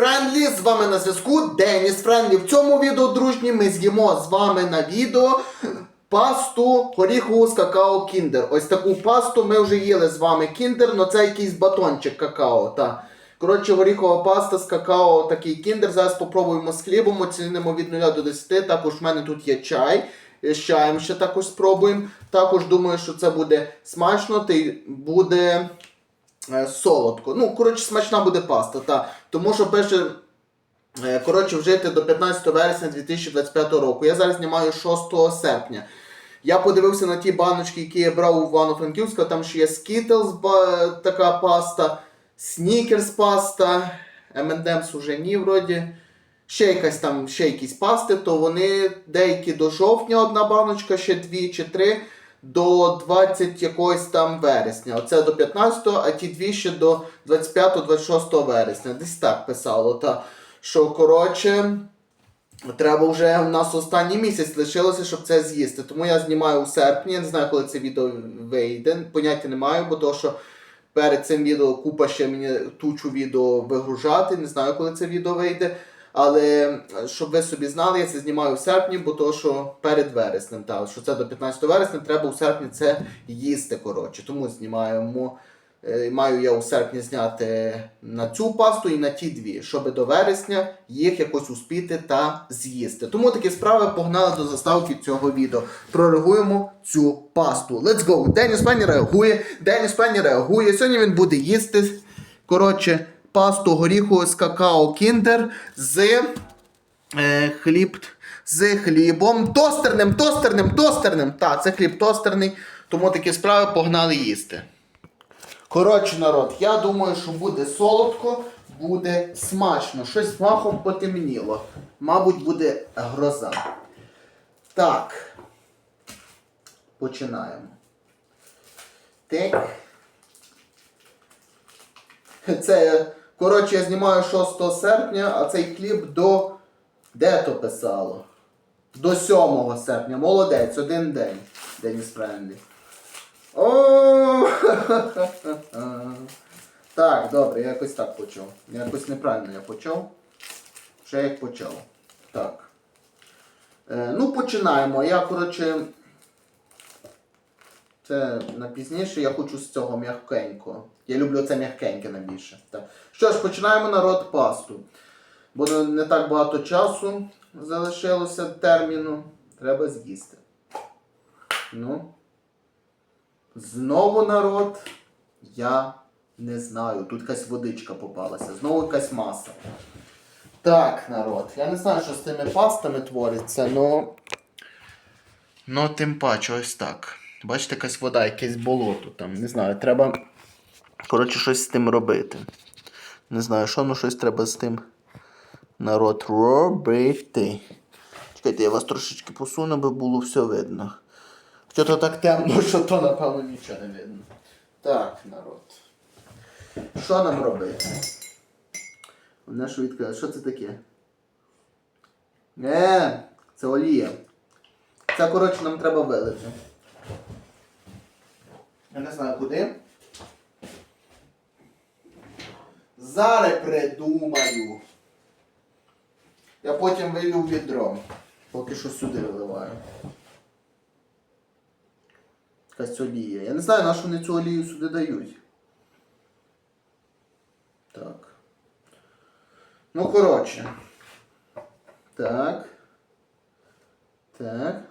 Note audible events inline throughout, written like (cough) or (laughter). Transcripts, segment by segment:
Френдлі, з вами на зв'язку Деніс Френдлі. В цьому відео, дружні, ми з'їмо з вами на відео пасту горіхову з какао Кіндер. Ось таку пасту ми вже їли з вами Кіндер, але це якийсь батончик какао. Та. Коротше, горіхова паста з какао, такий кіндер. Зараз спробуємо з хлібом, оцінимо від 0 до 10. Також в мене тут є чай. З чаєм ще також спробуємо. Також думаю, що це буде смачно, та й буде е, солодко. Ну, коротше, смачна буде паста. Та. Тому що пише. е, Коротше, вжити до 15 вересня 2025 року. Я зараз знімаю 6 серпня. Я подивився на ті баночки, які я брав у Івано-Франківська. Там ще є Skittles, така паста, Snickers паста, M&M's уже ні, вроді. Ще якась там, ще якісь пасти, то вони деякі до жовтня одна баночка, ще дві чи три, до 20 якогось там вересня. Оце до 15, а ті дві ще до 25-26 вересня. Десь так писало. Та, що, коротше, Треба вже у нас останній місяць лишилося, щоб це з'їсти. Тому я знімаю у серпні. Я не знаю, коли це відео вийде. Поняття не маю, бо то, що перед цим відео купа ще мені тучу відео вигружати. Не знаю, коли це відео вийде. Але е, щоб ви собі знали, я це знімаю у серпні, бо то, що перед вереснем, та, що це до 15 вересня, треба у серпні це їсти. коротше. Тому знімаємо. Е, Маю я у серпні зняти на цю пасту і на ті дві, щоб до вересня їх якось успіти та з'їсти. Тому такі справи погнали до заставки цього відео. Прореагуємо цю пасту. Let's go! Деніс Пенні реагує. Деніс Пенні реагує. Сьогодні він буде їсти. Коротше, пасту горіху з какао кіндер з е, хліб. З хлібом тостерним, тостерним, тостерним. Так, це хліб тостерний, тому такі справи погнали їсти. Коротше, народ, я думаю, що буде солодко, буде смачно. Щось махом потемніло. Мабуть, буде гроза. Так. Починаємо. Так. Це, коротше, я знімаю 6 серпня, а цей кліп до. Де то писало? До 7 серпня. Молодець, один день. Деніс Френдлі. О! (laughs) Так, добре, я якось так почав. Якось неправильно я почав. Ще як почав. Так. Е, ну, починаємо. Я, коротше. Це на пізніше я хочу з цього м'якенького. Я люблю це м'якеньке найбільше. Так. Що ж, починаємо народ пасту. Бо не- так багато часу залишилося терміну. Треба з'їсти. Ну. Знову народ. Я не знаю. Тут якась водичка попалася. Знову якась маса. Так, народ. Я не знаю, що з тими пастами твориться, но. Ну, тим паче, ось так. Бачите, якась вода, якесь болото там. Не знаю, треба. Коротше, щось з тим робити. Не знаю, що, ну щось треба з тим народ робити. Чекайте, я вас трошечки посуну, аби було все видно. Що то так темно, що то, напевно, нічого не видно. Так, народ. Що нам робити? Одне, що відкрили. Що це таке? Не, це олія. Це, коротше, нам треба вилити. Я не знаю куди. Зараз придумаю. Я потім вилю відро. Поки що сюди виливаю. Якась олія. Я не знаю, на що вони цю олію сюди дають. Так. Ну, коротше. Так. Так.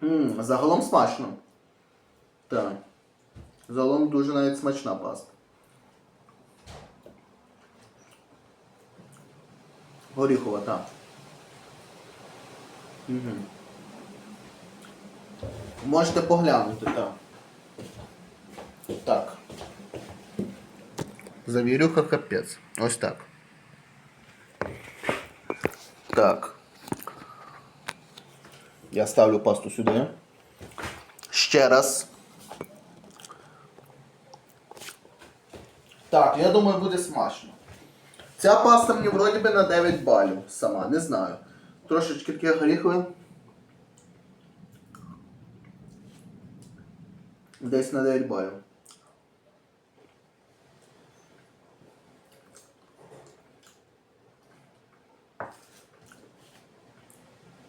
Ммм, загалом смачно. Так. Загалом дуже навіть смачна паста. Горіхова, так. Угу. Можете поглянути, так. Так. Завірюха капець. Ось так. Так. Я ставлю пасту сюди. Ще раз. Так, я думаю, буде смачно. Ця паста мені вроді би на 9 балів сама, не знаю. Трошечки таке горіхове. Десь на 9 балів.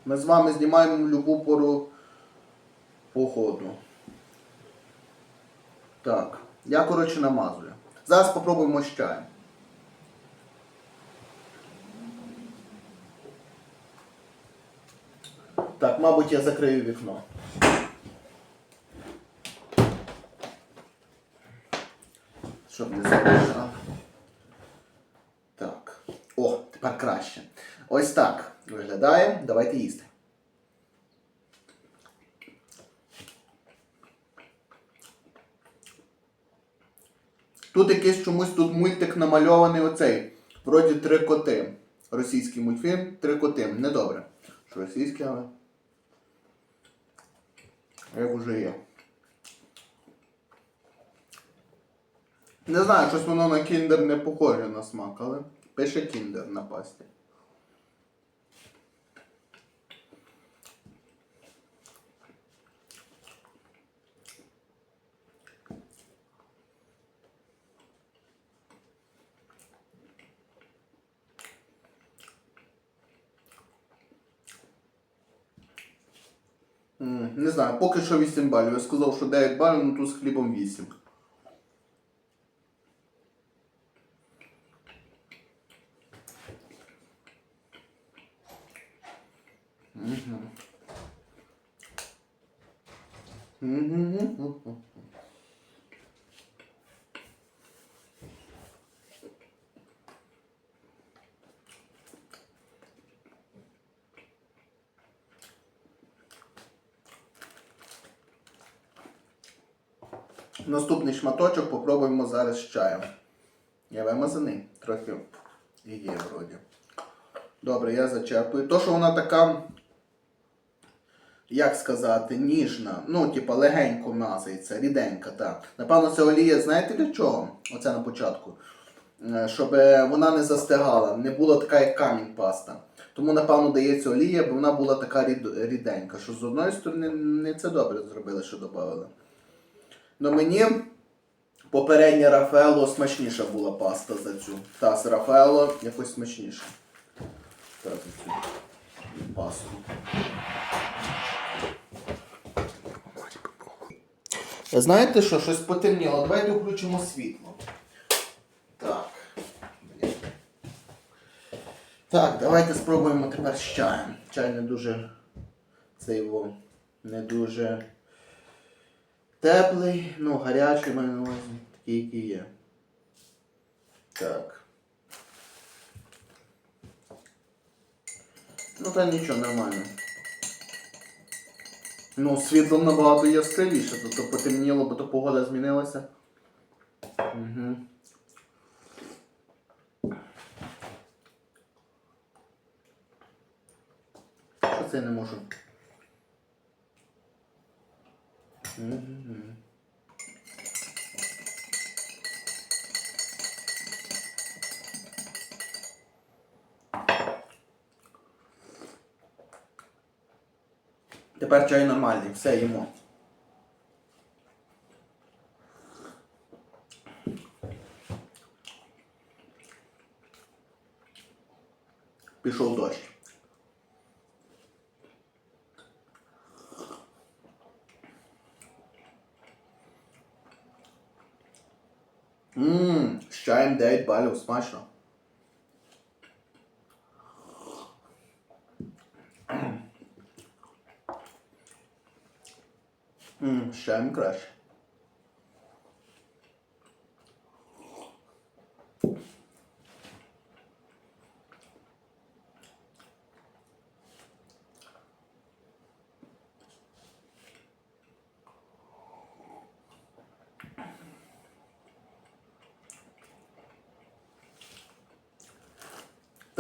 Ми з вами знімаємо любу пору походу. Так, я коротше намазую. Зараз попробуємо з чаєм. Так, мабуть, я закрию вікно. Щоб не заважав. Так. О, тепер краще. Ось так виглядає. Давайте їсти. Тут якийсь чомусь тут мультик намальований оцей. Вроді три коти. Російський мультфільм Три коти. Недобре. Що російський, але. Як уже є. Не знаю, щось воно на кіндер не похоже на смак, але пише кіндер на пасті. М, Не знаю, поки що 8 балів. Я сказав, що 9 балів, ну тут з хлібом 8. Наступний шматочок попробуємо зараз з чаєм. Я вимазаний, трохи і є вроді. Добре, я зачерпую. То, що вона така, як сказати, ніжна, ну, типа легенько мазається, ріденька, так. Напевно, це олія, знаєте для чого? Оце на початку. Е, Щоб вона не застигала, не була така, як камінь паста. Тому, напевно, дається олія, бо вона була така ріденька. Що з одної сторони не це добре зробили, що додали. Ну мені попередня Рафаело смачніша була паста за цю. Та з Рафаело якось смачніша. Та за цю пасту. Знаєте що, щось потемніло. Давайте включимо світло. Так. Так, давайте спробуємо тепер з чаєм. Чай не дуже цей його не дуже теплий, ну гарячий на увазі, такий, який є. Так. Ну та нічого, нормально. Ну, світло набагато яскравіше, то, то потемніло, бо то погода змінилася. Угу. Що це я не можу? Тепер чай нормальний, все їмо. Пішов дощ. Ммм, з чаєм 9 балів, смачно. Ммм, з чаєм краще.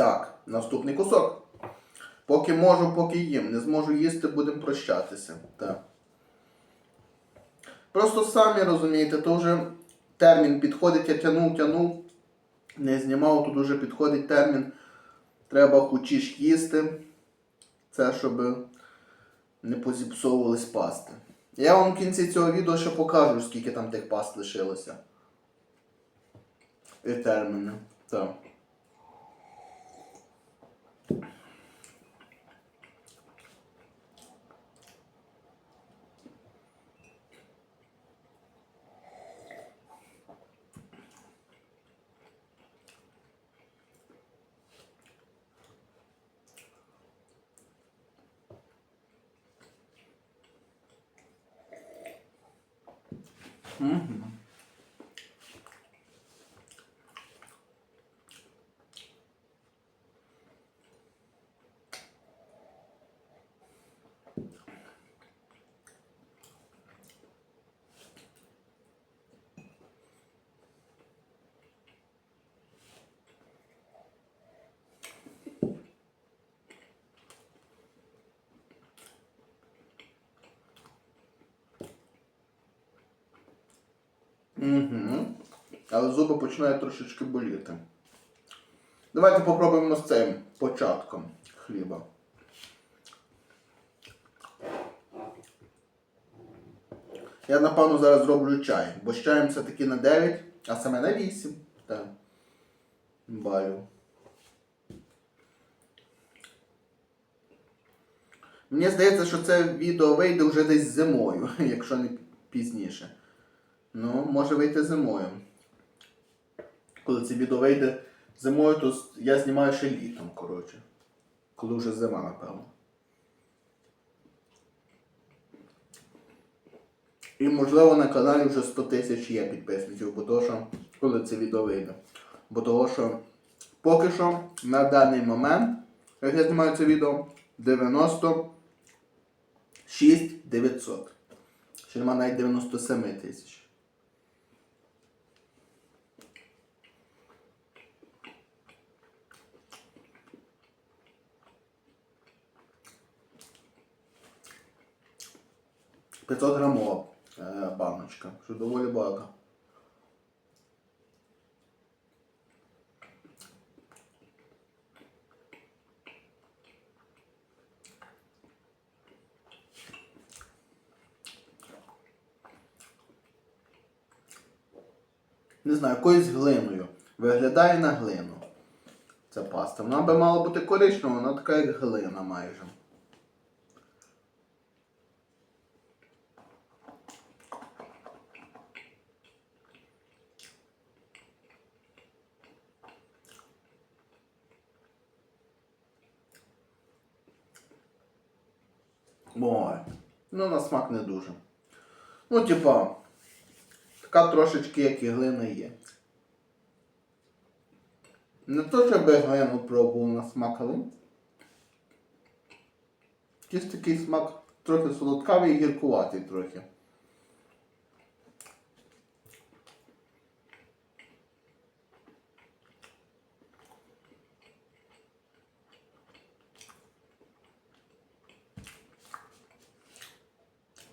Так, наступний кусок. Поки можу, поки їм. Не зможу їсти, будемо прощатися. Так. Просто самі розумієте, то вже термін підходить, я тянув, тянув, не знімав, тут вже підходить термін. Треба хочеш їсти. Це щоб не позіпсовувались пасти. Я вам в кінці цього відео ще покажу, скільки там тих паст лишилося. І терміни. Так. Угу. Але зуби починають трошечки боліти. Давайте попробуємо з цим початком хліба. Я напевно зараз зроблю чай, бо з чаєм це таки на 9, а саме на 8. Так. Балю. Мені здається, що це відео вийде вже десь зимою, (laughs) якщо не пізніше. Ну, може вийти зимою. Коли це відео вийде зимою, то я знімаю ще літом, коротше. Коли вже зима, напевно. І можливо на каналі вже 100 тисяч є підписників, бо того, що коли це відео вийде. Бо того, що поки що на даний момент, як я знімаю це відео, 96 900. Ще нема навіть 97 тисяч. П'ятсот грамова е, баночка, що доволі багато. Не знаю, якоюсь глиною. Виглядає на глину. Ця паста. Вона би мала бути коричнева, вона така як глина майже. Ой. Ну, на смак не дуже. Ну, типа, така трошечки, як і глина є. Не то, щоб глину пробував на смак, але. Якийсь такий смак трохи солодкавий і гіркуватий трохи.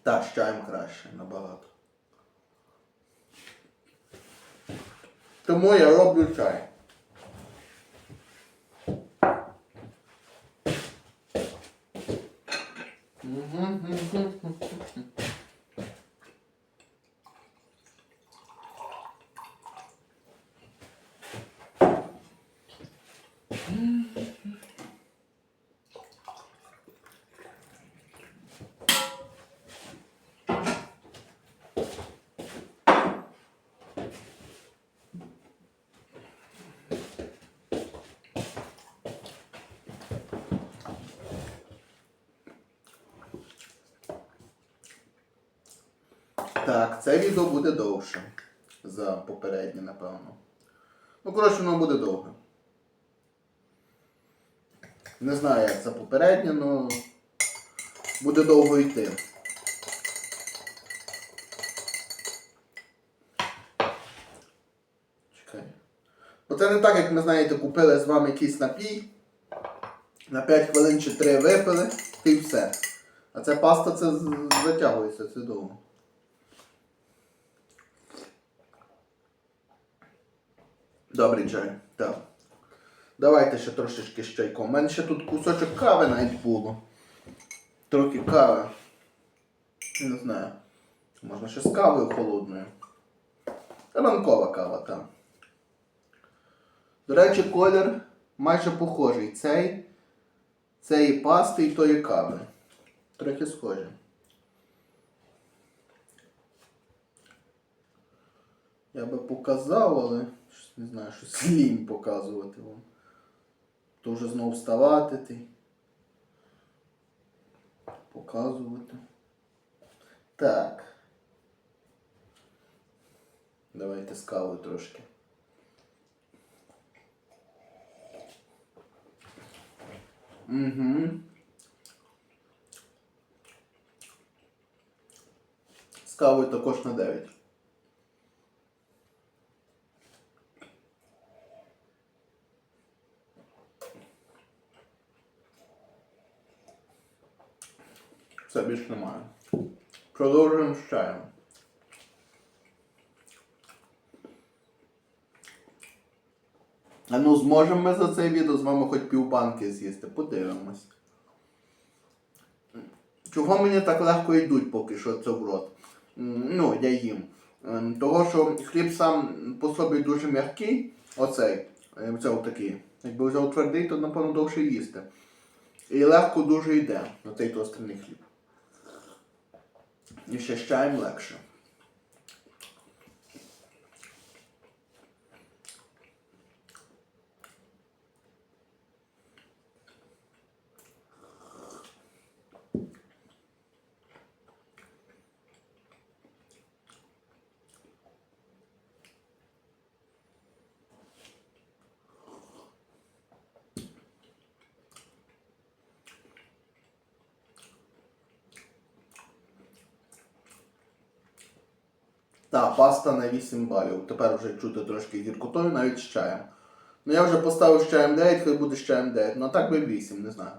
Так, з чаєм краще набагато. Тому я роблю чай. Так, це відео буде довше за попереднє, напевно. Ну, коротше, воно буде довге. Не знаю, як за попереднє, але буде довго йти. Чекай. Бо це не так, як ми знаєте, купили з вами якийсь напій. На 5 хвилин чи 3 випили, і все. А ця паста це затягується, це довго. Добрий чай. Так. Давайте ще трошечки з чайком. У мене ще тут кусочок кави навіть було. Трохи кави. Не знаю. Можна ще з кавою холодною. Ранкова кава там. До речі, колір майже похожий. Цей, цієї пасти і тої кави. Трохи схожі. Я би показав, але щось не знаю, щось лінь показувати вам. То вже знову вставати ти. Показувати. Так. Давайте з кавою трошки. Угу. З кавою також на 9. Все більше немає. Продовжуємо з чаєм. А ну зможемо ми за це відео з вами хоч півбанки з'їсти. Подивимось. Чого мені так легко йдуть поки що це в рот? Ну, я їм. Ем, Того, що хліб сам по собі дуже м'який, оцей, це отакий. Якби взяв твердий, то напевно довше їсти. І легко дуже йде оцей тостяний хліб. І ще з чаєм Так, паста на 8 балів. Тепер вже чути трошки гіркотою, навіть з чаєм. Ну я вже поставив з чаєм 9, хай буде з чаєм 9. Ну а так би 8, не знаю.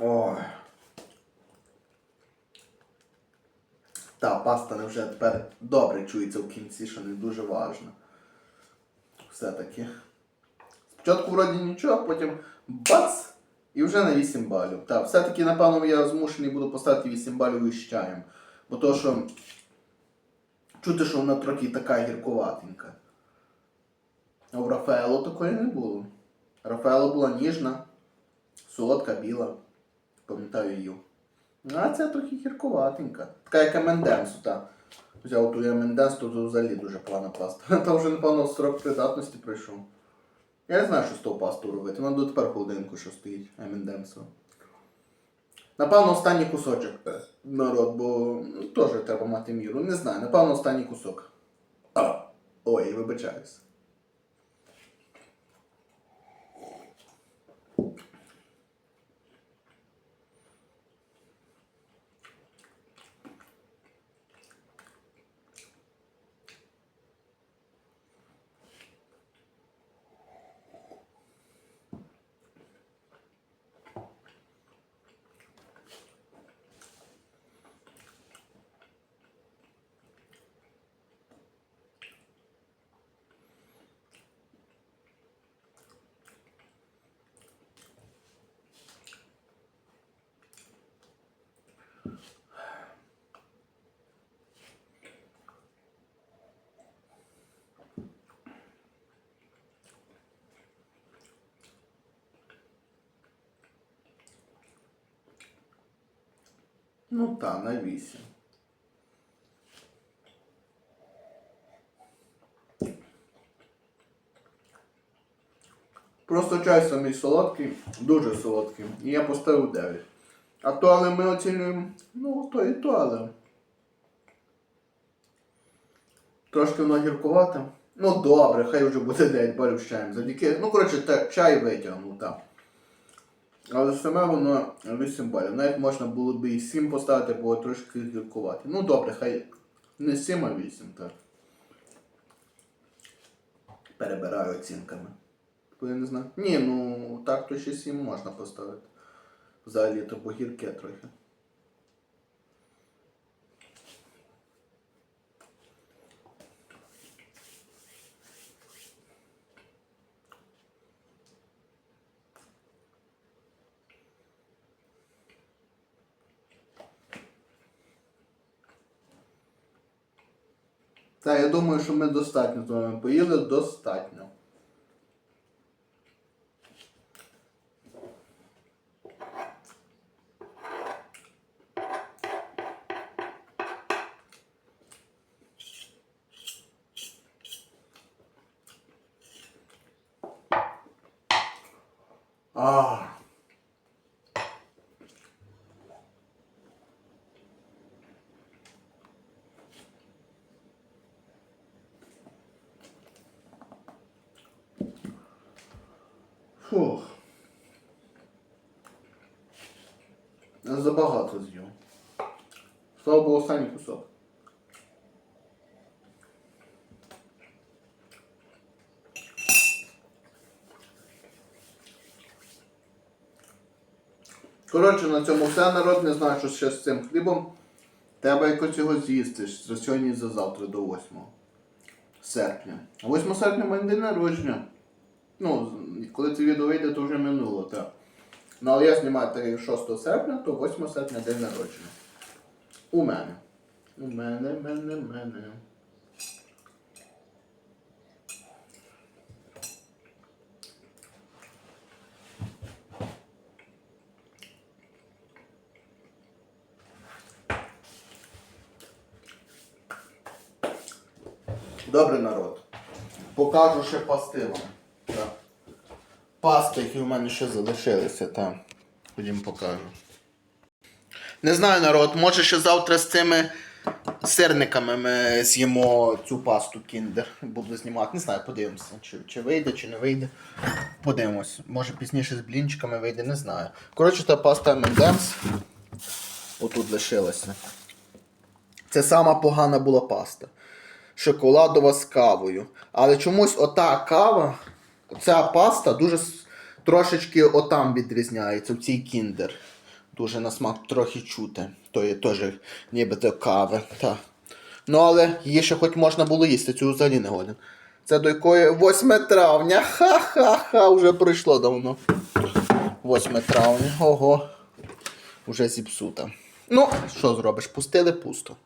Ой. Та, паста не вже тепер добре чується в кінці, що не дуже важно. Все-таки. Спочатку вроді нічого, потім бац! І вже на 8 балів. Так, все-таки, напевно, я змушений буду поставити 8 балів із чаєм. Бо то, що чути, що вона трохи така гіркуватенька. А в Рафаело такої не було. Рафаело була ніжна, солодка, біла. Пам'ятаю її. А це трохи гіркуватенька. Така як та. Взяв ту Еменденс, то взагалі дуже погана паста. (laughs) Там вже, напевно, строк придатності пройшов. Я не знаю, що з того пасту робити. Вона до тепер в що стоїть Еменденсу. Напевно, останній кусочок е, народ, бо ну, теж треба мати міру. Не знаю, напевно, останній кусок. Ой, вибачаюсь. Ну та, на 8. Просто чай самий солодкий, дуже солодкий. І я поставив 9. А то, але ми оцінюємо, ну, то і то, але. Трошки воно гіркувате. Ну добре, хай вже буде 9 балів з чаєм. Завдяки. Ну, коротше, чай витягнув, так. Але саме воно 8 балів. Навіть можна було б і 7 поставити, бо трошки гіркувати. Ну добре, хай не 7, а 8, так. Перебираю оцінками. Бо я не знаю. Ні, ну так то ще 7 можна поставити. Взагалі то погірке трохи. Так, я думаю, що ми достатньо з вами поїли, достатньо. А. Фух. Я забагато з'їв. Слава Богу, останній кусок. Коротше, на цьому все народ, не знаю, що ще з цим хлібом. Треба якось його з'їсти з сьогодні за завтра до 8 серпня. А 8 серпня мене день народження. Ну, коли це відео вийде, то вже минуло, так. Ну, але я знімаю таке 6 серпня, то 8 серпня день народження. У мене. У мене, мене, мене. Добре, народ. Покажу ще пасти вам. Так. Пасти, які в мене ще залишилися, так. Ходім покажу. Не знаю, народ, може ще завтра з цими сирниками ми з'їмо цю пасту кіндер. Буду знімати. Не знаю, подивимося, чи, чи вийде, чи не вийде. Подивимось. Може пізніше з блінчиками вийде, не знаю. Коротше, та паста M&M's отут лишилася. Це сама погана була паста. Шоколадова з кавою. Але чомусь ота кава, ця паста дуже трошечки отам відрізняється, в цій кіндер. Дуже на смак трохи чути. То є теж нібито кави. Та. Ну але її ще хоч можна було їсти, цю взагалі не годен. Це до якої 8 травня. Ха-ха-ха, вже пройшло давно. 8 травня. Ого. Уже зіпсута. Ну, що зробиш? Пустили пусто.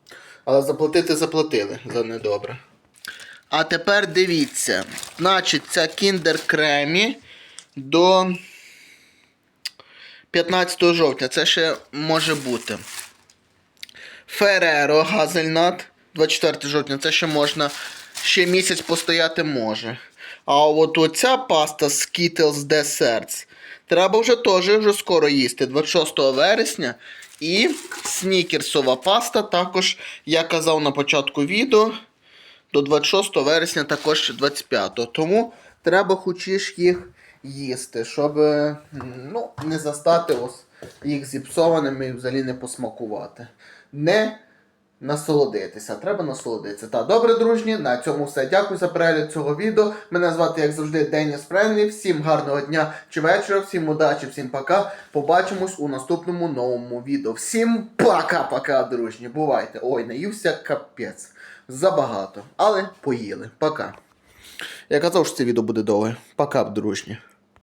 Але заплатити заплатили за недобре. А тепер дивіться. Значить, ця Kinder Кремі до 15 жовтня. Це ще може бути. Фереро Газельнат 24 жовтня. Це ще можна. Ще місяць постояти може. А от оця паста Skittles Desserts треба вже теж вже скоро їсти. 26 вересня. І снікерсова паста також, я казав на початку відео, до 26 вересня також 25. Тому треба хочеш їх їсти, щоб е, ну, не застати ось їх зіпсованими і взагалі не посмакувати. Не насолодитися. Треба насолодитися. Та добре, дружні, на цьому все. Дякую за перегляд цього відео. Мене звати, як завжди, Деніс Френлі. Всім гарного дня чи вечора, всім удачі, всім пока. Побачимось у наступному новому відео. Всім пока-пока, дружні. Бувайте. Ой, наївся капець. Забагато. Але поїли. Пока. Я казав, що це відео буде довге. Пока, дружні.